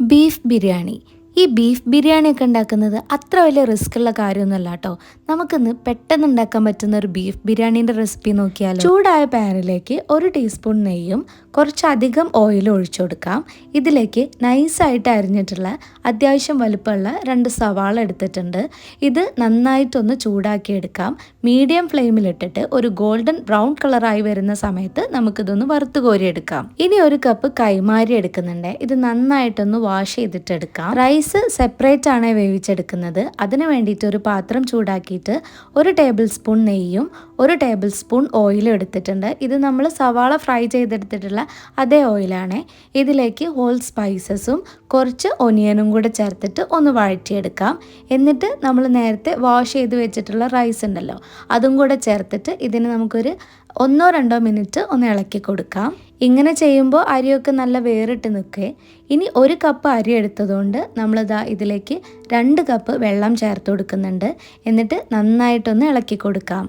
Beef biryani. ഈ beef biryani ഒക്കെ ഉണ്ടാക്കുന്നത് അത്ര വലിയ റിസ്ക് ഉള്ള കാര്യമൊന്നുമല്ല കേട്ടോ. നമുക്കിന്ന് പെട്ടെന്ന് ഉണ്ടാക്കാൻ പറ്റുന്ന ഒരു ബീഫ് ബിരിയാണീന്റെ റെസിപ്പി നോക്കിയാൽ ചൂടായ പാനിലേക്ക് ഒരു ടീസ്പൂൺ നെയ്യും കുറച്ചധികം ഓയിലും ഒഴിച്ചു കൊടുക്കാം. ഇതിലേക്ക് നൈസായിട്ട് അരിഞ്ഞിട്ടുള്ള അത്യാവശ്യം വലുപ്പമുള്ള രണ്ട് സവാള എടുത്തിട്ടുണ്ട്. ഇത് നന്നായിട്ടൊന്ന് ചൂടാക്കിയെടുക്കാം മീഡിയം ഫ്ലെയിമിലിട്ടിട്ട് ഒരു ഗോൾഡൻ ബ്രൗൺ കളറായി വരുന്ന സമയത്ത് നമുക്കിതൊന്ന് വറുത്ത് കോരിയെടുക്കാം ഇനി ഒരു കപ്പ് കൈമാരി എടുക്കുന്നുണ്ട്. ഇത് നന്നായിട്ടൊന്ന് വാഷ് ചെയ്തിട്ട് എടുക്കാം. റൈസ് സെപ്പറേറ്റ് ആണ് വേവിച്ചെടുക്കുന്നത്. അതിന് വേണ്ടിയിട്ട് ഒരു പാത്രം ചൂടാക്കിയിട്ട് ഒരു ടേബിൾ സ്പൂൺ നെയ്യും ഒരു ടേബിൾ സ്പൂൺ ഓയിലും എടുത്തിട്ടുണ്ട്. ഇത് നമ്മൾ സവാള ഫ്രൈ ചെയ്തെടുത്തിട്ടുള്ള അതേ ഓയിലാണ് ഇതിലേക്ക് ഹോൾ സ്പൈസസും കുറച്ച് ഒനിയനും കൂടെ ചേർത്തിട്ട് ഒന്ന് വഴറ്റിയെടുക്കാം. എന്നിട്ട് നമ്മൾ നേരത്തെ വാഷ് ചെയ്ത് വെച്ചിട്ടുള്ള റൈസ് ഉണ്ടല്ലോ അതും കൂടെ ചേർത്തിട്ട് ഇതിന് നമുക്കൊരു ഒന്നോ രണ്ടോ മിനിറ്റ് ഒന്ന് ഇളക്കി കൊടുക്കാം. ഇങ്ങനെ ചെയ്യുമ്പോൾ അരിയൊക്കെ നല്ല വേറിട്ട് നിൽക്കേ. ഇനി ഒരു കപ്പ് അരി എടുത്തതുകൊണ്ട് നമ്മളിതാ ഇതിലേക്ക് രണ്ട് കപ്പ് വെള്ളം ചേർത്ത് കൊടുക്കുന്നുണ്ട്. എന്നിട്ട് നന്നായിട്ടൊന്ന് ഇളക്കി കൊടുക്കാം.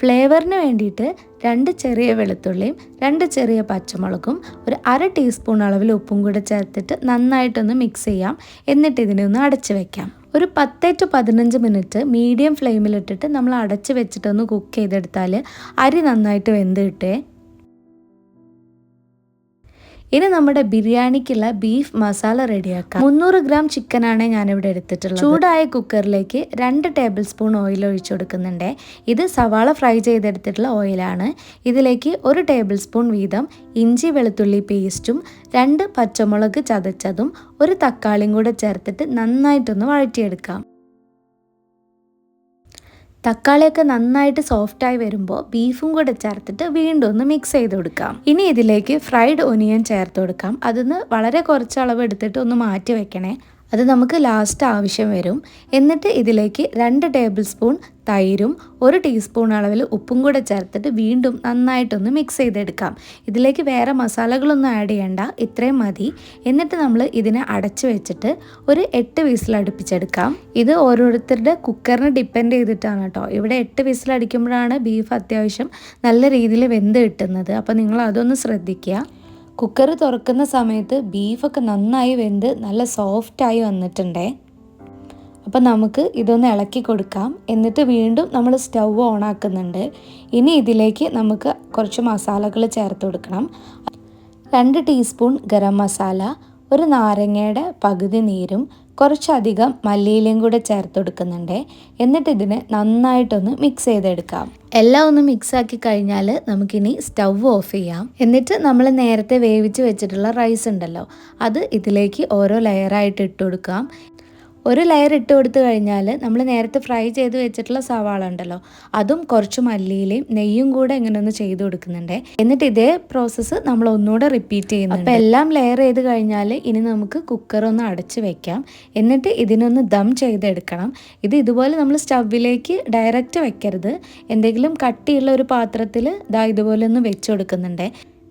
ഫ്ലേവറിന് വേണ്ടിയിട്ട് രണ്ട് ചെറിയ വെളുത്തുള്ളിയും രണ്ട് ചെറിയ പച്ചമുളകും ഒരു അര ടീസ്പൂൺ അളവിൽ ഉപ്പും കൂടെ ചേർത്തിട്ട് നന്നായിട്ടൊന്ന് മിക്സ് ചെയ്യാം. എന്നിട്ട് ഇതിനെ ഒന്ന് അടച്ചു വെക്കാം. ഒരു പത്ത് ടു പതിനഞ്ച് മിനിറ്റ് മീഡിയം ഫ്ലെയിമിലിട്ടിട്ട് നമ്മൾ അടച്ച് വെച്ചിട്ടൊന്ന് കുക്ക് ചെയ്തെടുത്താൽ അരി നന്നായിട്ട് വെന്ത് കിട്ടേ. ഇനി നമ്മുടെ ബിരിയാണിക്കുള്ള ബീഫ് മസാല റെഡിയാക്കാം. മുന്നൂറ് ഗ്രാം ചിക്കനാണ് ഞാനിവിടെ എടുത്തിട്ടുള്ളത്. ചൂടായ കുക്കറിലേക്ക് രണ്ട് ടേബിൾ സ്പൂൺ ഓയിൽ ഒഴിച്ചു കൊടുക്കുന്നുണ്ട്. ഇത് സവാള ഫ്രൈ ചെയ്തെടുത്തിട്ടുള്ള ഓയിലാണ്. ഇതിലേക്ക് ഒരു ടേബിൾ സ്പൂൺ വീതം ഇഞ്ചി വെളുത്തുള്ളി പേസ്റ്റും രണ്ട് പച്ചമുളക് ചതച്ചതും ഒരു തക്കാളിയും കൂടെ ചേർത്തിട്ട് നന്നായിട്ടൊന്ന് വഴറ്റിയെടുക്കാം. തക്കാളിയൊക്കെ നന്നായിട്ട് സോഫ്റ്റായി വരുമ്പോൾ ബീഫും കൂടെ ചേർത്തിട്ട് വീണ്ടും ഒന്ന് മിക്സ് ചെയ്ത് കൊടുക്കാം. ഇനി ഇതിലേക്ക് ഫ്രൈഡ് ഒനിയൻ ചേർത്ത് കൊടുക്കാം. അതിന്ന് വളരെ കുറച്ച് അളവ് എടുത്തിട്ട് ഒന്ന് മാറ്റി വെക്കണേ. അത് നമുക്ക് ലാസ്റ്റ് ആവശ്യം വരും. എന്നിട്ട് ഇതിലേക്ക് രണ്ട് ടേബിൾ സ്പൂൺ തൈരും ഒരു ടീസ്പൂൺ അളവിൽ ഉപ്പും കൂടെ ചേർത്തിട്ട് വീണ്ടും നന്നായിട്ടൊന്ന് മിക്സ് ചെയ്തെടുക്കാം. ഇതിലേക്ക് വേറെ മസാലകളൊന്നും ആഡ് ചെയ്യണ്ട ഇത്രയും മതി. എന്നിട്ട് നമ്മൾ ഇതിനെ അടച്ചു വെച്ചിട്ട് ഒരു എട്ട് വിസിൽ അടുപ്പിച്ചെടുക്കാം. ഇത് ഓരോരുത്തരുടെ കുക്കറിന് ഡിപ്പെൻഡ് ചെയ്തിട്ടാണ് കേട്ടോ. ഇവിടെ എട്ട് വിസിൽ അടിക്കുമ്പോഴാണ് ബീഫ് അത്യാവശ്യം നല്ല രീതിയിൽ വെന്ത് കിട്ടുന്നത്. അപ്പോൾ നിങ്ങൾ അതൊന്ന് ശ്രദ്ധിക്കുക. കുക്കർ തുറക്കുന്ന സമയത്ത് ബീഫൊക്കെ നന്നായി വെന്ത് നല്ല സോഫ്റ്റായി വന്നിട്ടുണ്ടേ. അപ്പം നമുക്ക് ഇതൊന്ന് ഇളക്കി കൊടുക്കാം. എന്നിട്ട് വീണ്ടും നമ്മൾ സ്റ്റൗ ഓൺ ആക്കുന്നുണ്ട്. ഇനി ഇതിലേക്ക് നമുക്ക് കുറച്ച് മസാലകൾ ചേർത്ത് കൊടുക്കണം. രണ്ട് ടീസ്പൂൺ ഗരം മസാല ഒരു നാരങ്ങയുടെ പകുതി നീരും കുറച്ചധികം മല്ലിയിലയും കൂടെ ചേർത്ത് കൊടുക്കുന്നുണ്ട് എന്നിട്ട് ഇതിനെ നന്നായിട്ടൊന്ന് മിക്സ് ചെയ്തെടുക്കാം. എല്ലാം ഒന്ന് മിക്സ് ആക്കി കഴിഞ്ഞാൽ നമുക്കിനി സ്റ്റൗ ഓഫ് ചെയ്യാം. എന്നിട്ട് നമ്മൾ നേരത്തെ വേവിച്ച് വെച്ചിട്ടുള്ള റൈസ് ഉണ്ടല്ലോ അത് ഇതിലേക്ക് ഓരോ ലെയറായിട്ട് ഇട്ട് കൊടുക്കാം. ഒരു ലെയർ ഇട്ട് കൊടുത്തു കഴിഞ്ഞാൽ നമ്മൾ നേരത്തെ ഫ്രൈ ചെയ്ത് വെച്ചിട്ടുള്ള സവാള ഉണ്ടല്ലോ അതും കുറച്ച് മല്ലിയിലയും നെയ്യും കൂടെ ഇങ്ങനെ ഒന്ന് ചെയ്ത് കൊടുക്കുന്നുണ്ട്. എന്നിട്ട് ഇതേ പ്രോസസ്സ് നമ്മൾ ഒന്നുകൂടെ റിപ്പീറ്റ് ചെയ്യുന്നു അപ്പോൾ എല്ലാം ലെയർ ചെയ്ത് കഴിഞ്ഞാൽ ഇനി നമുക്ക് കുക്കർ ഒന്ന് അടച്ച് വെക്കാം. എന്നിട്ട് ഇതിനൊന്ന് ദം ചെയ്തെടുക്കണം. ഇത് ഇതുപോലെ നമ്മൾ സ്റ്റവിലേക്ക് ഡയറക്റ്റ് വെക്കരുത്. എന്തെങ്കിലും കട്ടിയുള്ള ഒരു പാത്രത്തിൽ ഇതാ ഇതുപോലെ ഒന്ന് വെച്ച് കൊടുക്കുന്നുണ്ട്.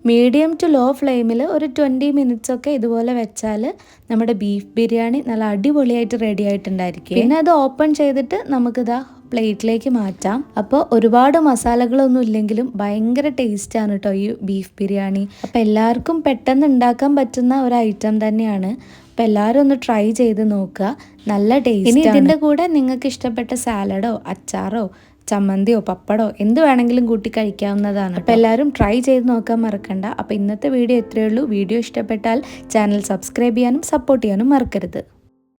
മീഡിയം ടു ലോ ഫ്ലെയിമിൽ ഒരു ട്വന്റി മിനിറ്റ്സ് ഒക്കെ ഇതുപോലെ വെച്ചാൽ നമ്മുടെ ബീഫ് ബിരിയാണി നല്ല അടിപൊളിയായിട്ട് റെഡി ആയിട്ടുണ്ടായിരിക്കും. പിന്നെ അത് ഓപ്പൺ ചെയ്തിട്ട് നമുക്കിതാ പ്ലേറ്റിലേക്ക് മാറ്റാം. അപ്പോൾ ഒരുപാട് മസാലകളൊന്നും ഇല്ലെങ്കിലും ഭയങ്കര ടേസ്റ്റാണ് കേട്ടോ ഈ ബീഫ് ബിരിയാണി. അപ്പോൾ എല്ലാവർക്കും പെട്ടെന്ന് ഉണ്ടാക്കാൻ പറ്റുന്ന ഒരു ഐറ്റം തന്നെയാണ്. അപ്പോൾ എല്ലാവരും ഒന്ന് ട്രൈ ചെയ്ത് നോക്കുക. നല്ല ടേസ്റ്റ് ഇനി ഇതിന്റെ കൂടെ നിങ്ങൾക്ക് ഇഷ്ടപ്പെട്ട സാലഡോ അച്ചാറോ ചമ്മന്തിയോ പപ്പടോ എന്ത് വേണമെങ്കിലും കൂട്ടി കഴിക്കാവുന്നതാണ്. അപ്പോൾ എല്ലാവരും ട്രൈ ചെയ്ത് നോക്കാൻ മറക്കണ്ട. അപ്പോൾ ഇന്നത്തെ വീഡിയോ എത്രയേ ഉള്ളൂ. വീഡിയോ ഇഷ്ടപ്പെട്ടാൽ ചാനൽ സബ്സ്ക്രൈബ് ചെയ്യാനും സപ്പോർട്ട് ചെയ്യാനും മറക്കരുത്.